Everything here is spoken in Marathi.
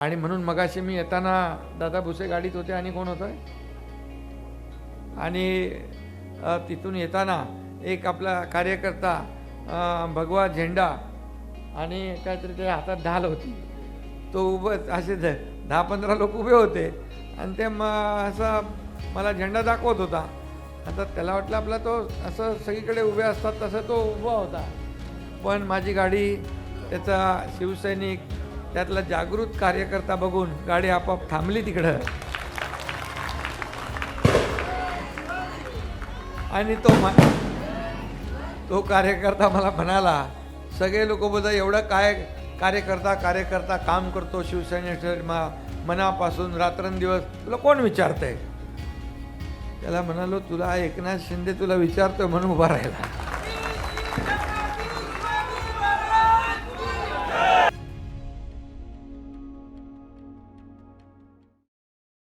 आणि म्हणून मगाशी मी येताना दादा भुसे गाडीत होते आणि कोण होतं? आणि तिथून येताना एक आपला कार्यकर्ता भगवा झेंडा आणि काहीतरी त्या हातात ढाल होती. तो उभं असे ध दहा पंधरा लोक उभे होते आणि ते म असा मला झेंडा दाखवत होता. आता त्याला वाटलं आपला तो असं सगळीकडे उभे असतात तसं तो उभा होता. पण माझी गाडी त्याचा शिवसैनिक त्यातला जागृत कार्यकर्ता बघून गाडी आपोआप थांबली तिकडं. आणि तो मा तो कार्यकर्ता मला म्हणाला सगळे लोक बोलतात एवढं काय कार्यकर्ता कार्यकर्ता काम करतो शिवसेनेसाठी मा मनापासून रात्रंदिवस तुला कोण विचारतंय? त्याला म्हणालो तुला एकनाथ शिंदे तुला विचारतोय म्हणून उभा राहिला.